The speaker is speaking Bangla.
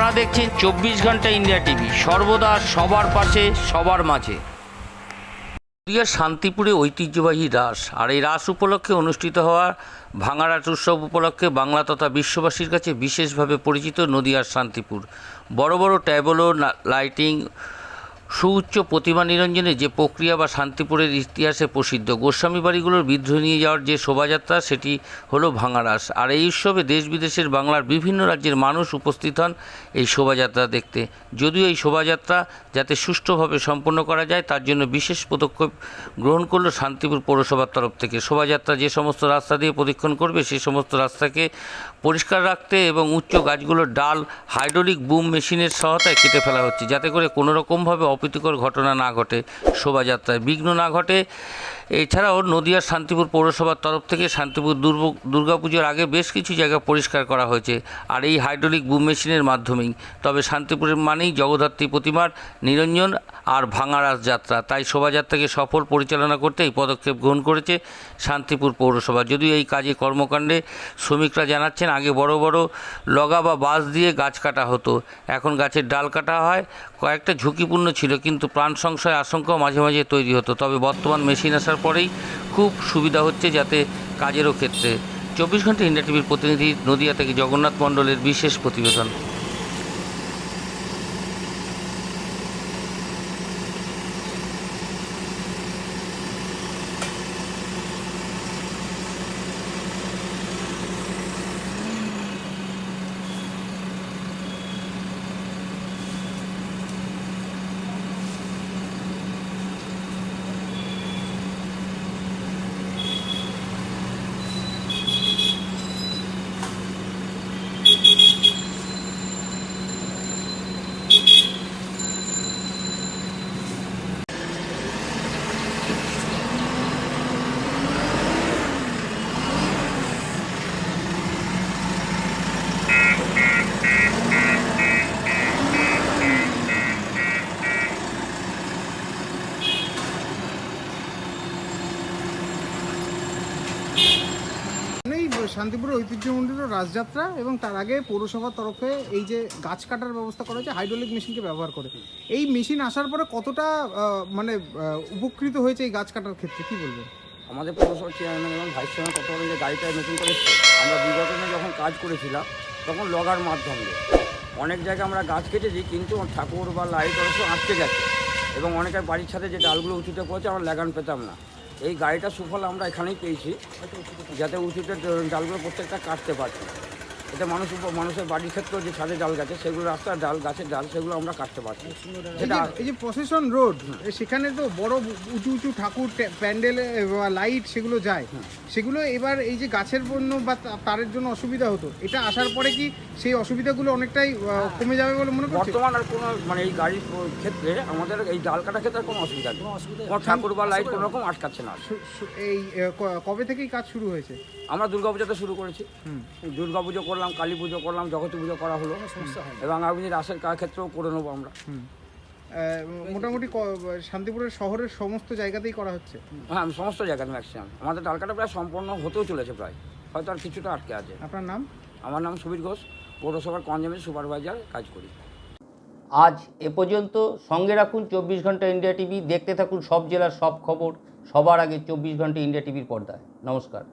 আপনারা দেখছেন চব্বিশ ঘণ্টা ইন্ডিয়া টিভি। সর্বদা সবার পাশে, সবার মাঝে। নদিয়ার শান্তিপুরে ঐতিহ্যবাহী রাস, আর এই রাস উপলক্ষে অনুষ্ঠিত হওয়া ভাঙারাট উৎসব উপলক্ষে বাংলা তথা বিশ্ববাসীর কাছে বিশেষভাবে পরিচিত নদীয়ার শান্তিপুর। বড় বড় ট্যাবলো লাইটিং সুউচ্চ প্রতিমা নিরঞ্জনে যে প্রক্রিয়া বা শান্তিপুরের ইতিহাসে প্রসিদ্ধ, গোস্বামী বাড়িগুলোর বিদ্রোহ নিয়ে যাওয়ার যে শোভাযাত্রা, সেটি হলো ভাঙারাস। আর এই উৎসবে দেশ বিদেশের বাংলার বিভিন্ন রাজ্যের মানুষ উপস্থিত হন এই শোভাযাত্রা দেখতে। যদিও এই শোভাযাত্রা যাতে সুষ্ঠুভাবে সম্পন্ন করা যায়, তার জন্য বিশেষ পদক্ষেপ গ্রহণ করল শান্তিপুর পৌরসভার তরফ থেকে। শোভাযাত্রা যে সমস্ত রাস্তা দিয়ে প্রদক্ষিণ করবে সেই সমস্ত রাস্তাকে পরিষ্কার রাখতে এবং উচ্চ গাছগুলোর ডাল, হাইড্রোলিক বুম মেশিনের সহায়তায় কেটে ফেলা হচ্ছে, যাতে করে কোনো রকমভাবে অপ্রীতিকর ঘটনা না ঘটে শোভাযাত্রায় বিঘ্ন না ঘটে এছাড়াও নদিয়ার শান্তিপুর পৌরসভার তরফ থেকে শান্তিপুর দুর্গ, দুর্গাপুজোর আগে বেশ কিছু জায়গা পরিষ্কার করা হয়েছে, আর এই হাইড্রোলিক বুম মেশিনের মাধ্যমেই। তবে শান্তিপুরের মানেই জগদ্ধাত্রী প্রতিমার নিরঞ্জন আর ভাঙারাস যাত্রা তাই শোভাযাত্রাকে সফল পরিচালনা করতে এই পদক্ষেপ গ্রহণ করেছে শান্তিপুর পৌরসভা। যদিও এই কাজে কর্মকাণ্ডে শ্রমিকরা জানাচ্ছেন, আগে বড় বড় লগা বা বাঁশ দিয়ে গাছ কাটা হতো, এখন গাছের ডাল কাটা হয়, কয়েকটা ঝুঁকিপূর্ণ ছিল, কিন্তু প্রাণ সংশয় আশঙ্কাও মাঝে মাঝে তৈরি হতো। তবে বর্তমান মেশিন আসার পরেই খুব সুবিধা হচ্ছে যাতে কাজেরও ক্ষেত্রে। চব্বিশ ঘণ্টা ইন্ডিয়া টিভির প্রতিনিধি নদিয়া থেকে জগন্নাথ মণ্ডলের বিশেষ প্রতিবেদন এই শান্তিপুরের ঐতিহ্যমণ্ডিত রাজযাত্রা এবং তার আগে পৌরসভার তরফে এই যে গাছ কাটার ব্যবস্থা করা হয়েছে হাইড্রোলিক মেশিনকে ব্যবহার করে। এই মেশিন আসার পরে কতটা মানে উপকৃত হয়েছে এই গাছ কাটার ক্ষেত্রে? কি বলবেন? আমাদের পৌরসভার চেয়ারম্যান এবং ভাইস চেয়ারম্যান কত বলেন যে গাড়িটা নতুন করে আমরা বিগত যখন কাজ করেছিলাম, তখন লগার মাধ্যমে। অনেক জায়গায় আমরা গাছ কেটেছি, কিন্তু ঠাকুর বা লাইট অবশ্য আটকে গেছে। এবং অনেকের বাড়ির ছাদে যে ডালগুলো উঁচুতে পড়েছে, আমরা লাগান পেতাম না। এই গাড়িটা সুফল আমরা এখানেই পেয়েছি। যাতে উঁচুতে ডালগুলো প্রত্যেকটা কাটতে পারছি এতে মানুষ মানুষের বাড়ির ক্ষেত্রেও যে ছাদে ডাল গাছে সেগুলো রাস্তার ডাল গাছের ডাল সেগুলো আমরা কাটতে পারছি। এই যে এই যে প্রসেশন রোড সেখানে তো বড় উঁচু উঁচু ঠাকুর প্যান্ডেল বা লাইট সেগুলো যায়। সেগুলো এবার এই যে গাছের জন্য বা তারের জন্য অসুবিধা হতো এটা আসার পরে কি সেই অসুবিধাগুলো অনেকটাই কমে যাবে বলে মনে করছে? বর্তমান আর কোনো মানে এই গাড়ির ক্ষেত্রে আমাদের এই ডাল কাটার ক্ষেত্রে কোনো অসুবিধা নেই। কোনো ঠাকুর বা লাইট কোনো রকম আটকাচ্ছে না এই কবে থেকেই কাজ শুরু হয়েছে? আমরা দুর্গাপূজাতে শুরু করেছি। হুম। দুর্গাপুজো করলাম কালী পুজো করলাম জগতী পুজো করা হলো। এবং আগামী রাসের কাজ ক্ষেত্রেও করে নেব আমরা। মোটামুটি ক- শান্তিপুরের শহরের সমস্ত জায়গাতেই করা হচ্ছে? হ্যাঁ আমি সমস্ত জায়গাতে ম্যাক্সিমাম আমাদের ডাল কাটা প্রায় সম্পূর্ণ হতেও চলেছে প্রায়। হয়তো আর কিছুটা আটকে আছে। আপনার নাম? আমার নাম সুবীর ঘোষ। পৌরসভার কনজেমের সুপারভাইজার কাজ করি। আজ এ পর্যন্ত সঙ্গে রাখুন চব্বিশ ঘণ্টা ইন্ডিয়া টিভি। দেখতে থাকুন সব জেলার সব খবর। সবার আগে চব্বিশ ঘণ্টা ইন্ডিয়া টিভির পর্দায়। নমস্কার।